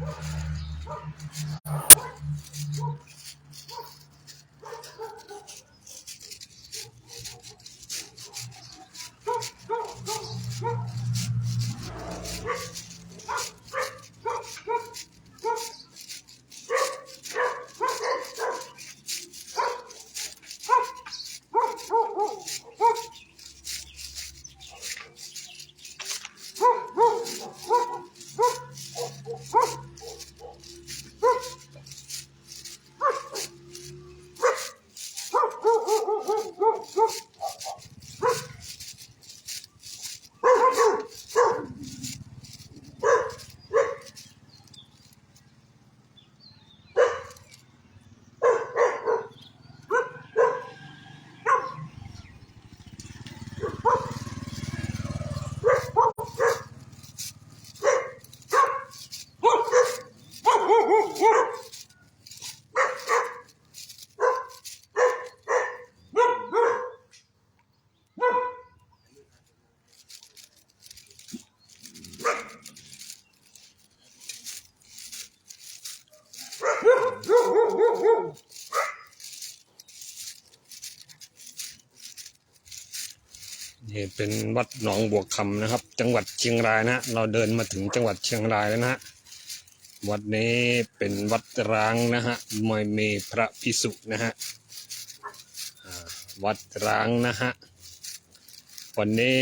Thank you. นี่เป็นวัดหนองบวกคำนะครับ จังหวัดเชียงรายนะฮะเราเดินมาถึงจังหวัดเชียงรายแล้วนะฮะวัดนี้เป็นวัดร้างนะฮะไม่มีพระพิสุนะฮะวัดร้างนะฮะวันนี้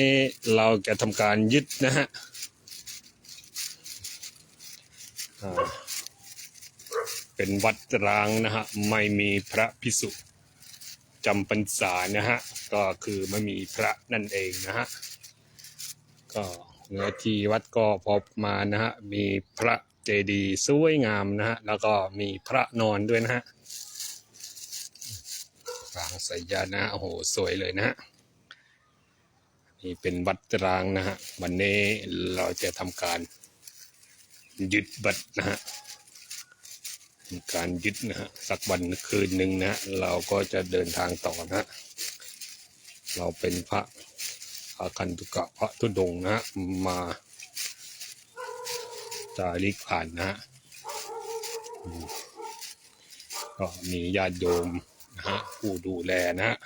เราจะทำการยึดนะฮะเป็นวัดร้างนะฮะไม่มีพระพิสุ จำพรรษานะฮะ ก็คือไม่มีพระนั่นเองนะฮะ ก็เนื้อที่วัดก็พอมานะฮะ มีพระเจดีย์สวยงามนะฮะ แล้วก็มีพระนอนด้วยนะฮะฟางส่ยานะฮะโอ้โห สวยเลยนะฮะ นี่เป็นวัดร้างนะฮะ วันนี้เราจะทำการยึดบัตรนะฮะ การยึดนะฮะสักวันคืนหนึ่งนะเราก็จะเดินทางต่อนะ เราเป็นพระอาคันตุกะพระธุดงนะมาจาริกผ่านนะก็มีญาติโยมนะฮะผู้ดูแลนะฮะ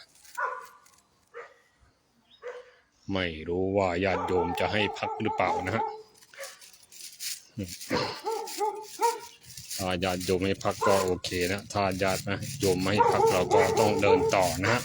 ไม่รู้ว่าญาติโยมจะให้พักหรือเปล่านะฮะ ถ้าญาติโยมไม่พักก็โอเคนะ ถ้าญาตินะโยมไม่ให้พักเราก็ต้องเดินต่อนะฮะ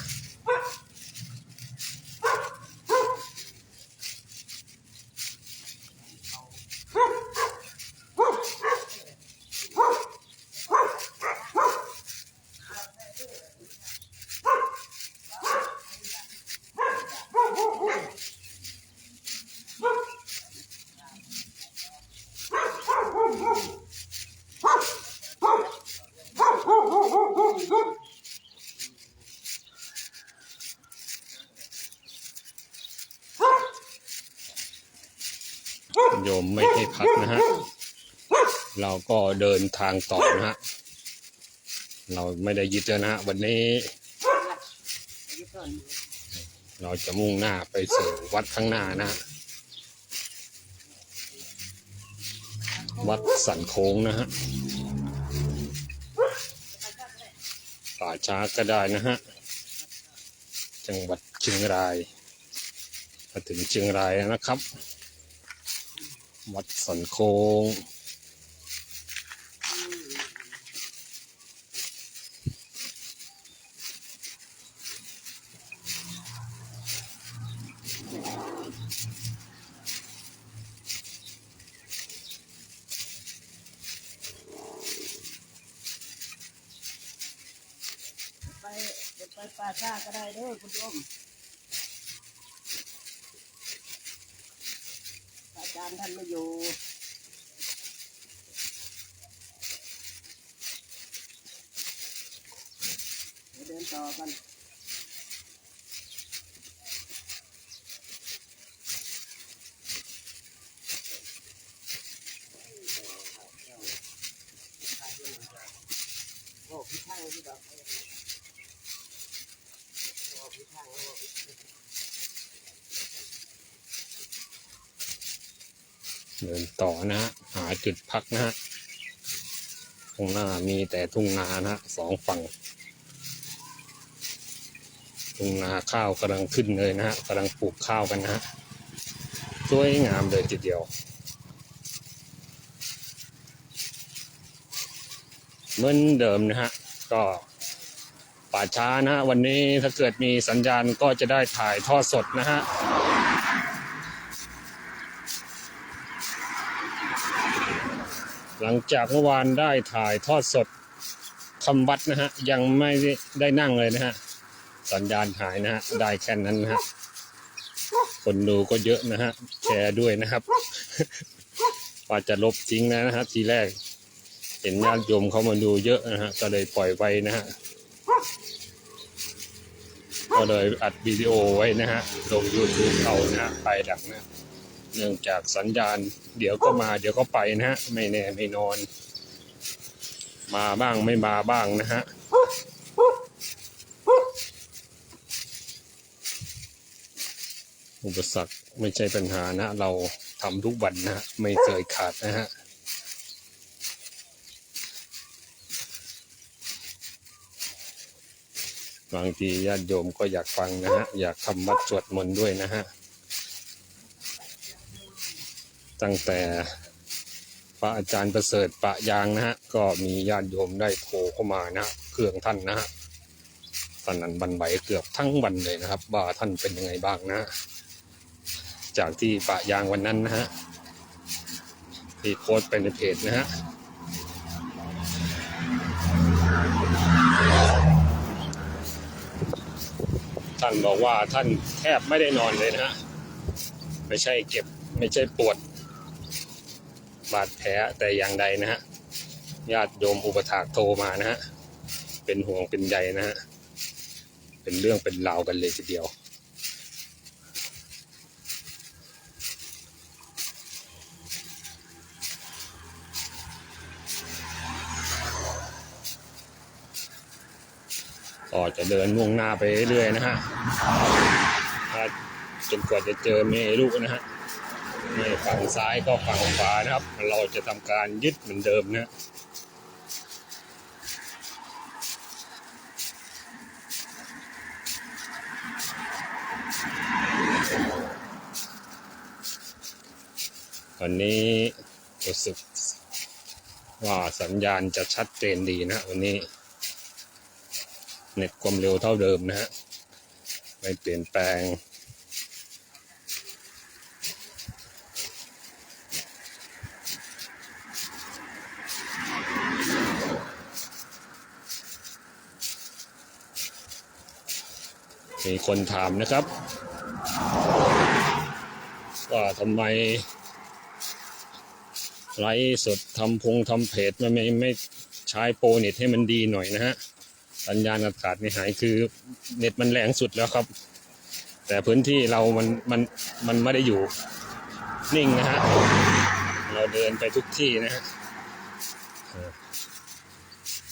โย มไม่ให้พักนะฮะ เราก็เดินทางต่อนะฮะ เราไม่ได้ยึดแล้วนะฮะวันนี้ เราจะมุ่งหน้าไปสู่วัดข้างหน้านะฮะวัดสันโค้งนะฮะป่าช้าก็ได้นะฮะ จังหวัดเชียงรายมาถึงเชียงรายแล้วนะครับ วัดสันโค้งไปเดี๋ยวไปป่าช้าก็ได้เด้อคุณโยมารท่านไม่อยู่เดี๋ยวเดินต่อกัน โอ้พี่ข้างพี่ดอกโอ้พี่ข้างโอ้พี่ข้าง เดิน ต่อนะฮะหาจุดพักนะฮะข้างหน้ามีแต่ทุ่งนานะฮะสองฝั่ง ทุ่งนาข้าวกำลังขึ้นเลยนะฮะกำลังปลูกข้าวกันนะฮะสวยงามเลยทีเดียว เหมือนเดิมนะฮะก็ป่าช้านะฮะวันนี้ถ้าเกิดมีสัญญาณก็จะได้ถ่ายทอดสดนะฮะ หลังจากเมื่อวานได้ถ่ายทอดสดคำวัดนะฮะ ยังไม่ได้นั่งเลยนะฮะ สัญญาณหายนะฮะ ได้แค่นั้นนะฮะ คนดูก็เยอะนะฮะ แชร์ด้วยนะครับว่าจะลบทิ้งนะฮะทีแรก เห็นญาติโยมเขามาดูเยอะนะฮะ ก็เลยปล่อยไว้นะฮะ ก็เลยอัดวิดีโอไว้นะฮะ ลง YouTube เอานะฮะไปดักนะ เนื่องจากสัญญาณ เดี๋ยวก็มาเดี๋ยวก็ไปนะฮะ ไม่แน่ไม่นอน มาบ้างไม่มาบ้างนะฮะอุปสรรคไม่ใช่ปัญหานะ เราทำทุกวันนะฮะไม่เคยขาดนะฮะบางทีญาติโยมก็อยากฟังนะฮะ อยากทำวัดสวดมนต์ด้วยนะฮะ ตั้งแต่พระอาจารย์ประเสริฐปะยางนะฮะก็มีญาติโยมได้โทรเข้ามานะเครื่องท่านนะฮะสนั่นบันไหวเกือบทั้งวันเลยนะครับ ว่าท่านเป็นยังไงบ้างนะ จากที่ปะยางวันนั้นนะฮะที่โพสต์ไปในเพจนะฮะท่านบอกว่าท่านแทบไม่ได้นอนเลยนะฮะไม่ใช่เก็บไม่ใช่ปวด บาดแผลแต่อย่างใดนะฮะญาติโยมอุปถากโทรมานะฮะเป็นห่วงเป็นใยนะฮะเป็นเรื่องเป็นราวกันเลยทีเดียว ก็จะเดินมุ่งหน้าไปเรื่อยๆนะฮะจนกว่าจะเจอเมรุนะฮะ นี่ฝั่งซ้ายก็ฝั่งขวานะครับ เราจะทำการยึดเหมือนเดิมนะวันนี้รู้สึกว่าสัญญาณจะชัดเจนดีนะวันนี้ เน็ตความเร็วเท่าเดิมนะฮะไม่เปลี่ยนแปลง มีคนถามนะครับ ว่าทำไมไลฟ์สดทำพงทำเพจมันไม่ไม่ใช้โปรเน็ตให้มันดีหน่อยนะฮะ สัญญาณอากาศไม่หายคือเน็ตมันแรงสุดแล้วครับ แต่พื้นที่เรามันมันมันไม่ได้อยู่นิ่งนะฮะ เราเดินไปทุกที่นะฮะ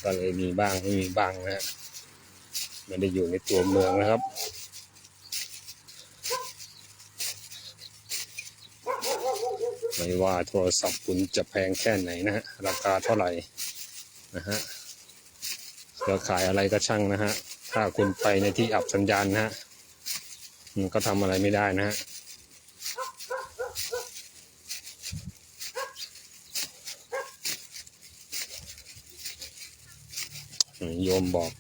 ก็เลยมีบ้างไม่มีบ้างนะฮะ ไม่ได้อยู่ในตัวเมืองนะครับ ไม่ว่าโทรศัพท์คุณจะแพงแค่ไหนนะฮะ ราคาเท่าไหร่นะฮะเครือข่ายอะไรก็ช่างนะฮะ ถ้าคุณไปในที่อับสัญญาณนะฮะ มันก็ทำอะไรไม่ได้นะฮะโยมบอก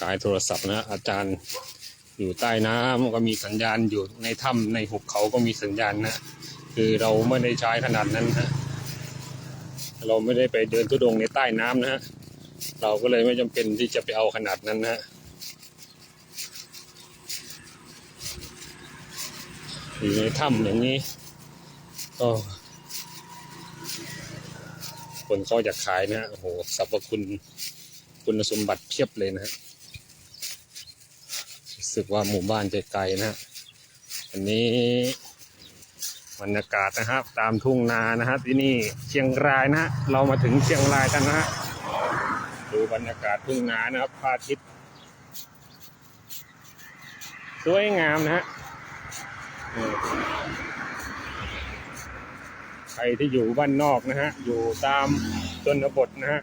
ขายโทรศัพท์นะอาจารย์อยู่ใต้น้ำก็มีสัญญาณอยู่ในถ้ำในหุบเขาก็มีสัญญาณนะ คือเราไม่ได้ใช้ขนาดนั้นนะเราไม่ได้ไปเดินทุดงในใต้น้ำนะฮะเราก็เลยไม่จำเป็นที่จะไปเอาขนาดนั้นนะอยู่ในถ้ำอย่างนี้ก็คนเขาอยากขายนะโอ้โหสรรพคุณคุณสมบัติเพียบเลยนะฮะ สึกว่าหมู่บ้านจะไกลนะฮะอันนี้บรรยากาศนะครับ ตามทุ่งนานะฮะที่นี่เชียงรายนะฮะเรามาถึงเชียงรายกันนะฮะดูบรรยากาศทุ่งนานะครับพระอาทิตย์สวยงามนะฮะใครที่อยู่บ้านนอกนะฮะอยู่ตามชนบทนะฮะ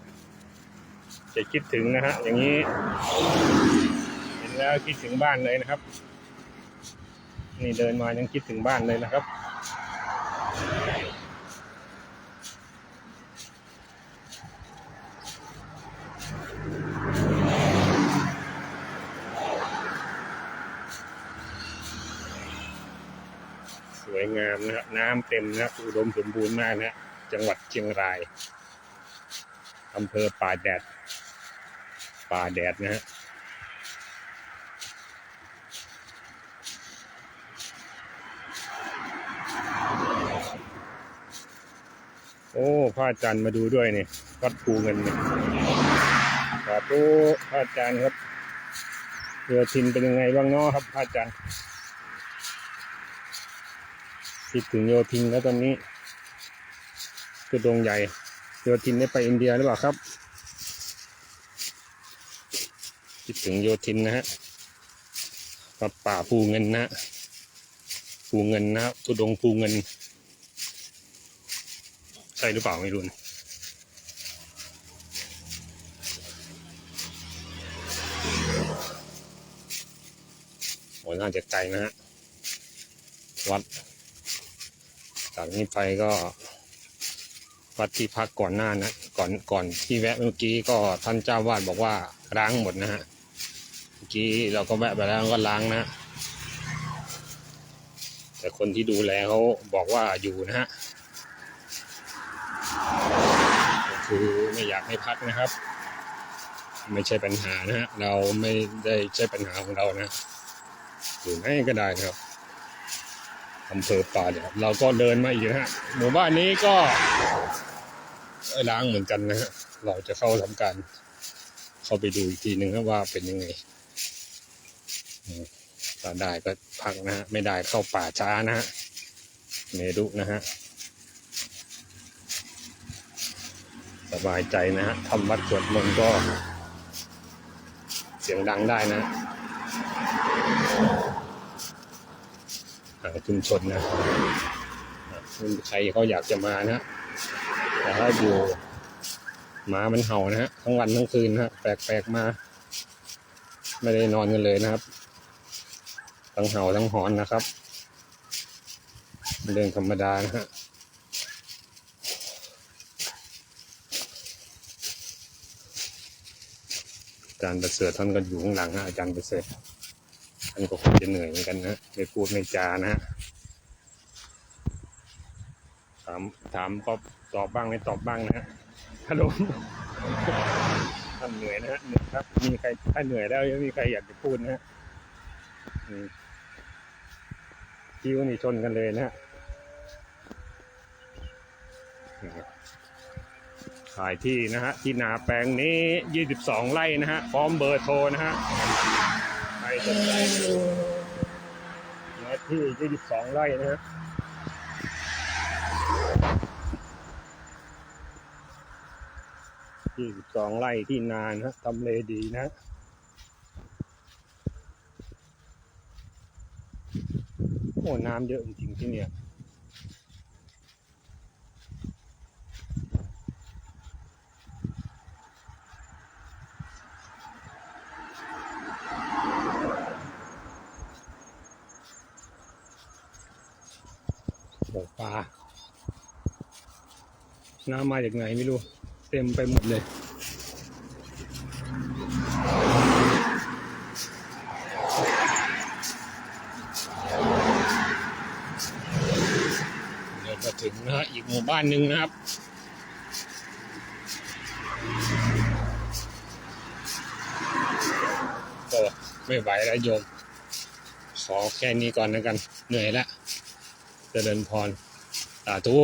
จะคิดถึงนะฮะอย่างนี้ แล้วคิดถึงบ้านเลยนะครับ นี่เดินมายังคิดถึงบ้านเลยนะครับ สวยงามนะครับน้ำเต็มนะครับอุดมสมบูรณ์มากนะฮะจังหวัดเชียงรายอำเภอป่าแดด ป่าแดดนะฮะ โอ้พระอาจารย์มาดูด้วยนี่วัดภูเงินนี่สาธุพระอาจารย์ครับเรือทินเป็นยังไงบ้างเนาะครับพระอาจารย์คิดถึงโยทินแล้วตอนนี้คือดงใหญ่โยทินได้ไปอินเดียหรือเปล่าครับคิดถึงโยทินนะฮะวัดป่าภูเงินนะภูเงินนะตุดงภูเงิน ช่หรือเปล่าไม่รู้นะโอ้น่าจะไกลนะฮะ วัด จากนี้ไปก็ วัดที่พักก่อนหน้านะ ก่อนก่อนที่แวะเมื่อกี้ก็ท่านเจ้าวาดบอกว่าล้างหมดนะฮะ เมื่อกี้เราก็แวะไปแล้วก็ล้างนะฮะแต่คนที่ดูแลเขาบอกว่าอยู่นะฮะ ก็ คือไม่อยากให้พักนะครับ ไม่ใช่ปัญหานะฮะเราไม่ได้ใช่ปัญหาของเรานะอยู่ไหนก็ได้ครับอำเภอป่าเดี๋ยวเราก็เดินมาอีกนะฮะหมู่บ้านนี้ก็ล้างเหมือนกันนะฮะเราจะเข้าทำการ เข้าไปดูอีกทีหนึ่งนะว่าเป็นยังไงถ้าได้ก็พักนะฮะไม่ได้เข้าป่าช้านะฮะเมรุนะฮะ สบายใจนะฮะทำวัดสวดมนต์ก็ เสียงดังได้นะทาชุมชนนะใครเขาอยากจะมานะแต่ถ้าอยู่หมามันเห่านะฮะทั้งวันทั้งคืนนะฮะแปลกๆมา ไม่ได้นอนกันเลยนะครับ ทั้งเห่าทั้งหอนนะครับเป็นเรื่องธรรมดานะฮะ อาจารย์ประเสริฐท่านก็อยู่ข้างหลังนะอาจารย์ประเสริฐท่านก็คงจะเหนื่อยเหมือนกันนะไม่พูดไม่จานะถามถามก็ตอบบ้างไม่ตอบบ้างนะฮะฮัลโหลท่านเหนื่อยนะฮะเหนื่อยครับ มีใครถ้าเหนื่อยแล้วยังมีใครอยากจะพูดนะฮะคิ้วนี่ชนกันเลยนะฮะ ขายที่นะฮะที่นาแปลงนี้ 22 ไร่นะฮะพร้อมเบอร์โทรนะฮะใครสนใจเนื้อที่ 22 ไร่นะฮะ22ไร่ที่นานฮะทำเลดีนะฮะโอ้น้ำเยอะจริงๆที่เนี่ย โอ้ปลา น้ำมาจากไหนไม่รู้ เต็มไปหมดเลย เดี๋ยวจะถึงนะฮะอีกหมู่บ้านหนึ่งนะครับโอ้ไม่ไหวแล้วโยม ขอแค่นี้ก่อนแล้วกัน เหนื่อยแล้วเจริญพรสาธุ